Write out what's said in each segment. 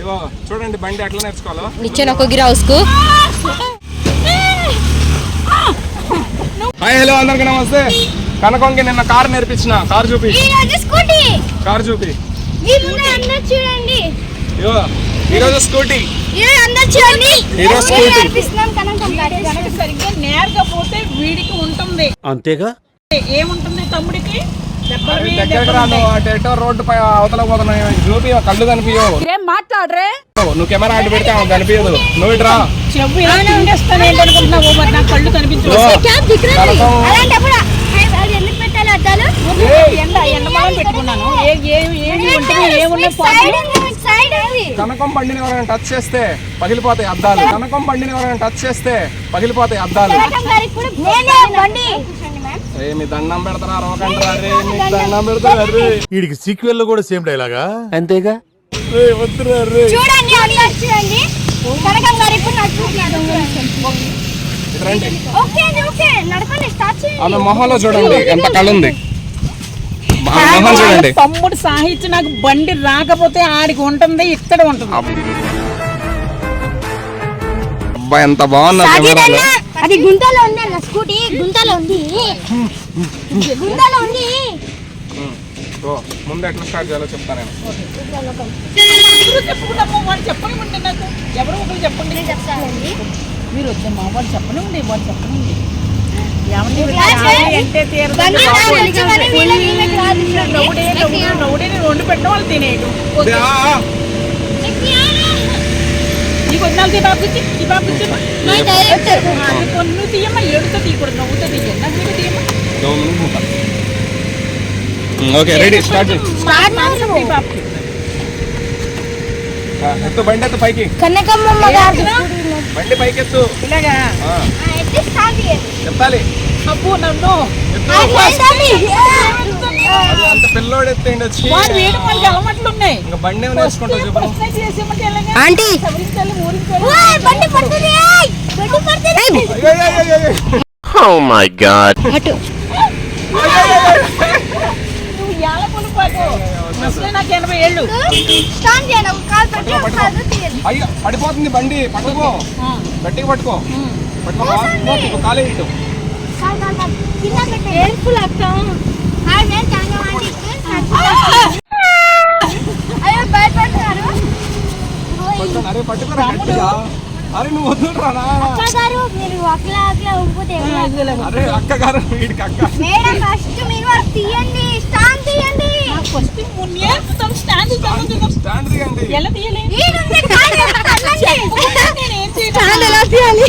ఇగో చూడండి బండి ఎట్లా నేర్చుకోవాలో. నిచ్చెన ఒక గిరా ఉస్కు హాయ్ హలో అందరికి నమస్తే. కనకొంగి నిన్న కార్ నేర్పించిన కార్ చూపి. స్కూటీ. కార్ చూపి. మీ ముందు అందరు చూడండి. ఇగో ఈరోజు స్కూటీ. వీడికి ఉంటుంది. అంతేగా? ఏముంటుంది తమ్ముడికి? రోడ్డు పై అవతల పోతున్నాయి కళ్ళు కనిపించవు. మాట్లాడరే? నువ్వు కెమెరా అడ్డు పెడితే ఆమె కనిపించదు. నువ్వు కళ్ళు కనిపించవు. కనకం బండిని ఎవరైనా టచ్ చేస్తే పగిలిపోతాయి అద్దాలు. కనకం బండిని ఎవరైనా టచ్ చేస్తే పగిలిపోతాయి అద్దాలు. వీడికి సీక్వెల్లో కూడా సేమ్ డైలాగా అంతేగా? చూడండి అందరు చూడండి. కనకం గారు ఇప్పుడు నడుచుకుంటున్నారు ఇటు రండి. ఓకే అండి ఓకే. నడపండి స్టార్ట్ చేయండి. ఆమె మొహంలో చూడండి ఎంత ఉంది ఆమె మొహం చూడండి. తమ్ముడు సాహిత్యం నాకు బండి రాకపోతే ఆడికి ఉంటుంది ఇక్కడ ఉంటుంది. అబ్బా ఎంత బాగున్నా కెమెరాలో అది గుంతలో ఉంది అన్న స్కూటీ గుంతలో ఉంది. గుంతలో ఉంది. ముందు ఎట్లా స్టార్ట్ చేయాలో చెప్తాను నేను. ఎవరు చెప్పుకుంటాము వాడు చెప్పనివ్వండి నాకు. ఎవరు ఒకరు చెప్పండి. చెప్తానండి. మీరు వద్దమ్మా వాడు చెప్పనివ్వండి వాడు చెప్పనివ్వండి ఏమండి వీడు క్లాస్ కావాలి అంటే తీరదు. బండి రాదు, వచ్చే బండి వీళ్ళకి వీళ్ళకి రాదు. రౌడీ రౌడీ రౌడీ నేను వండి పెట్టిన వాళ్ళు తినేయడం అదే, ఆ, ఆ. నీకు వదినాలు తీ బాబు ఇచ్చి ఈ బాబు ఇచ్చి మా డైరెక్టర్ అది కొన్ని తీయమ్మా ఏడుతో తీయకూడదు నవ్వుతో తీయండి నాకు వీడు తీయమ్మా దో ముందుకు ఉంటా. ఉమ్, ఓకే రెడీ స్టార్ట్ చేయి స్టార్ట్ ఈ బాబుకి ఆ, ఎత్తు బండి ఎత్తు పైకి కనకమ్మ గారు బండి పైకి ఎత్తు ఇలాగా ఆ, అబ్బు నన్ను. పిల్లోడు వచ్చి వాడు అలవాట్లు ఉన్నాయి. ఇంకా బండి ఏమైనా వేసుకుంటావు చెప్పు. ఆంటీ. అయ్యో. ఓ మై గాడ్ అటు. నాకు ఎనభై ఏళ్ళు. పడిపోతుంది బండి పట్టుకో. గట్టిగా పట్టుకో. పట్టుకో ఒక భయపడుతున్నారు పట్టుకో, అరే పట్టుకోరా అరే నువ్వు వద్దురా అక్క మీరు అట్లా అట్లా ఉంపితే అరే అక్క గారు వీడికి అక్క మేడం ఫస్ట్ మీరు తీయండి ఫస్ట్ స్టాండ్ ఎలా తీయలే? స్టాండ్ ఎలా తీయాలి?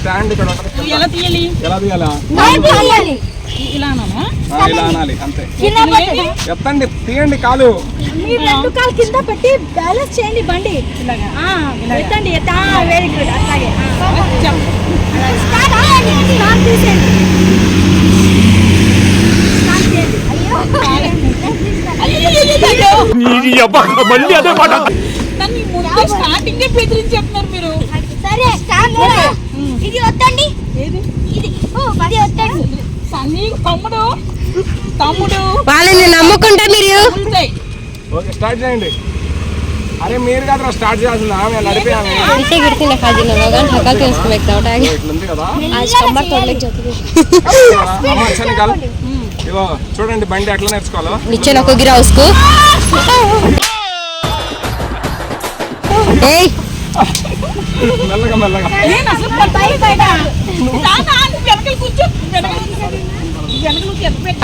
స్టాండ్ ఇక్కడ ఎలా తీయాలి? ఎలా తీయాలా? ఇలా అనాలి? అంతే. కింద పట్టండి. ఎత్తండి తీయండి కాలు. మీరు రెండు కాలు కింద పెట్టి బ్యాలెన్స్ చేయండి బండి. ఎత్తండి వెరీ గుడ్ అట్లాగే. స్టార్ట్ తీసేయండి స్టార్ట్ చేయండి అయ్యో నీ అబ్బా మళ్ళీ అదే మీరు? సరే స్టార్ట్ ఇది తమ్ముడు తమ్ముడు. వాళ్ళని నమ్ముకుంటే మీరు? ఓకే స్టార్ట్ చేయండి. అరే మీరు కాదు స్టార్ట్ చేయాల్సింది ఆమె నడిపేయాలి అంతే గిడితే కదా. ఇగో చూడండి బండి ఎట్లా నేర్చుకోవాలో నిచ్చాను ఒక గిరి హౌస్కు మెల్లగా మెల్లగా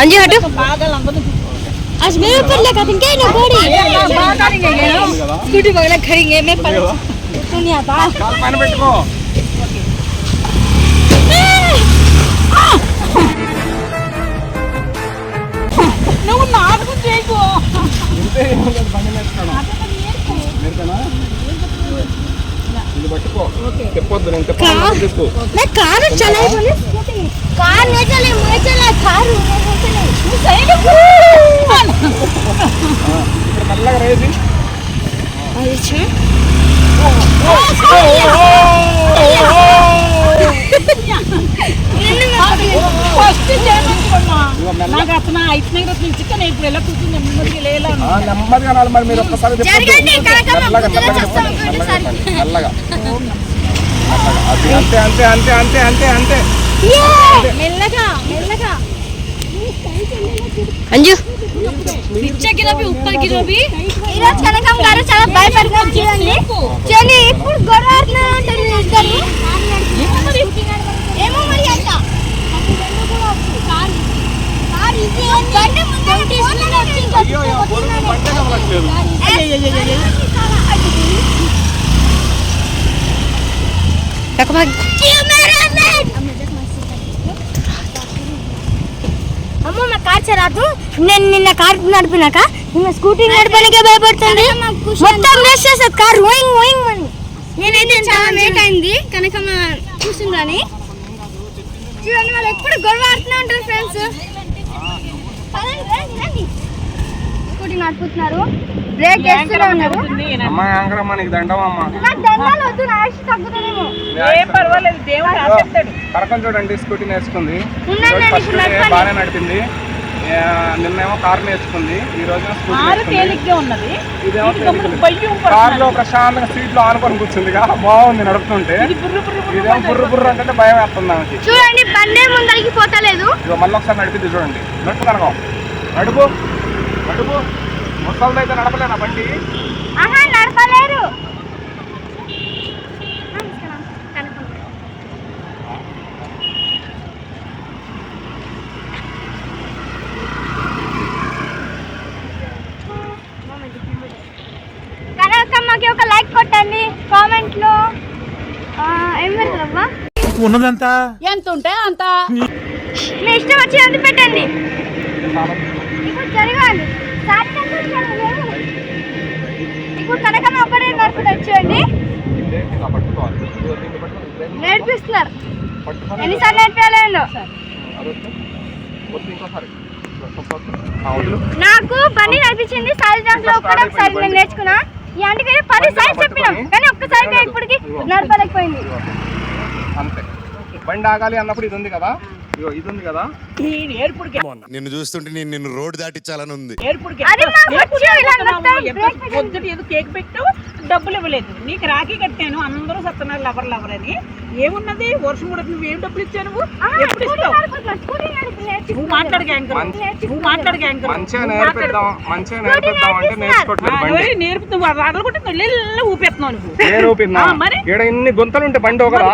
అంజీ హటు आज मेरे ऊपर लगा तुम क्या ना बॉडी स्कूटी वगैरह खड़ेंगे मैं पर तू नहीं आता काल पानी बैठ को ಬೇಕು ನಿಂತೆ ಒಂದು ಬಂದ ಮೇಲೆ ಕಣೋ ನೀರ್ಕಣ ಇದು ಬಟ್ಟಕೋ ತೆಪ್ಪೊದ್ದು ನೀನು ತೆಪ್ಪು ನಾ ಕಾರ್ ಚಲಾಯಿಸಲಿ ಸ್ಕೂಟಿ ಕಾರ್ ನೇ ಚಲೆ ಮೇ ಚಲೆ ಕಾರ್ ನೇ ಚಲೆ ನೀ ಸೈಡ್ ಕಲ್ಲಗ ರೈಸಿ अच्छा ओ ओ ओ ओ ఫస్ట్ మెల్ల. నాకు అతను నుంచి ఎలా కూర్చుని నెమ్మదిగా లేలా ఆ, నెమ్మదిగా అనాలి మరి ఒక్కసారి మెల్లగా అంతే అంతే అంతే అంతే అంతే అంతే మెల్లగా మెల్లగా అంజు ఈరోజు కనకం గారు చాలా భయపడుతున్నారు చూడండి చూడండి ఇప్పుడు గొడవ ఆడుతున్నారు అంటారు ఇద్దరు ఏమో మరి అంట బండి ముందర తీసుకుని వచ్చి ఇంకొక అయ్యో, అయ్యో, పొరుగు బండే కదలట్లేదు. టకమా అమ్మ మా కార్ రాదు నేను నిన్న కార్ నడిపినాక నిన్న స్కూటీ నడపడానికే భయపడుతుంది. మొత్తం రేస్ చేసేది కార్. ఓయింగ్ ఓయింగ్ అని. నేనైతే చాలా లేట్ అయింది. కనుక చూసిందని చూడండి వాళ్ళు ఎప్పుడు గొడవ ఆడుతూనే ఉంటారు ఫ్రెండ్స్ స్కూటీ నడుపుతున్నారు. బ్రేక్ చేస్తూనే ఉన్నారు. అమ్మ దండం అమ్మ? దండాలు వద్దు నా ఆయుష్ కరకం చూడండి స్కూటీ నేర్చుకుంది. ఫస్ట్. బాగానే నడిపింది. నిన్నేమో కార్ నేర్చుకుంది ఈ రోజు కార్లో. ప్రశాంతంగా సీట్లో ఆనుకొని కూర్చుందిగా బాగుంది నడుపుతుంటే. ఇదేమో బుర్ర బుర్ర అంటే భయం వేస్తుంది ఆమెకి. చూడండి బండే ముందరికి పోతలేదు. మళ్ళీ ఒకసారి నడిపింది చూడండి. నడుపు కనకం. నడుపు. నడుపు. ముసలిది అయితే నడపలేనా బండి ఉన్నదంతా? ఎంత ఉంటే అంత? మీ ఇష్టం పెట్టండి. ఇప్పుడు జరగాలి. ఇప్పుడు కనకమ్మ ఒక్కడే దీన్ని పట్టుకొని ఇదేంటి నేర్పిస్తున్నారు. ఎన్నిసార్లు నేర్పించాలేందో నాకు బండి నడిపించింది సాయి దాంట్లో ఒక్కడే ఒకసారి నేను నేర్చుకున్నా. ఈ ఆంటీకి పది సార్లు చెప్పినాం. కానీ ఒక్కసారిగా ఇప్పటికి నడపలేకపోయింది. అంతే. బండి ఆగాలి అన్నప్పుడు ఇది ఉంది కదా? ఇది ఉంది కదా? నిన్ను చూస్తుంటే నేను నిన్ను రోడ్డు దాటించాలని ఉంది. పొద్దుట ఏదో కేక్ పెట్టావు డబ్బులు ఇవ్వలేదు. నీకు రాఖీ కట్టాను అందరూ సత్యనారాయణ లవర్ లవర్ అని. ఏమున్నది? వర్షం కూడా నువ్వు ఏం డబ్బులు ఇచ్చావు నువ్వు? ఎప్పుడు ఇస్తావు? నెల ఊపేస్తున్నావు నువ్వు. ఇన్ని గుంతలు ఉంటే బండి ఒకరా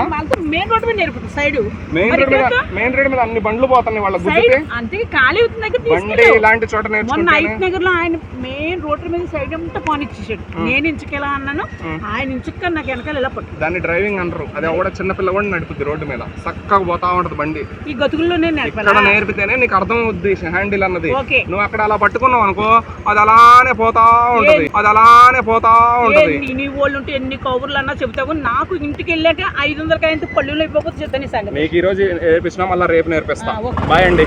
మెయిన్ రోడ్ మీద నేర్పుతుంది సైడ్. మెయిన్ రోడ్ మీద మెయిన్ రోడ్ మీద అన్ని బండ్లు పోతున్నాయి వాళ్ళ సైడ్ గుద్దితే అంతే ఖాళీ అవుతుంది దగ్గర బండి ఇలాంటి చోట మొన్న ఐట్ నగర్లో ఆయన మెయిన్ రోడ్డు మీద సైడ్ అంతా పానిచ్చేసాడు. నేను ఇంచుకెలా అన్నాను? ఆయన ఇంచుక నాకు వెనకాల ఇలా పట్టు? దాన్ని డ్రైవింగ్ అంటారు. అది కూడా చిన్న పిల్ల కూడా నడుపుద్ది రోడ్డు మీద. చక్కగా పోతా ఉంటది బండి. ఈ గతుకుల్లోనే నేర్పాలా నేర్పితేనే నీకు అర్థం అవుద్ది హ్యాండిల్ అన్నది. నువ్వు అక్కడ అలా పట్టుకున్నావు అనుకో అది అలానే పోతా ఉంటది. అది అలానే పోతా ఉంటది. నీ వాళ్ళు ఉంటే ఎన్ని కౌరులు అన్నా చెబుతావు? నాకు ఇంటికి వెళ్ళాక ఐదు వందల కాయంత పళ్ళులో అయిపోతే చెప్తాను మీకు ఈ రోజు నేర్పించినా మళ్ళీ రేపు నేర్పిస్తా. బాయ్ అండి.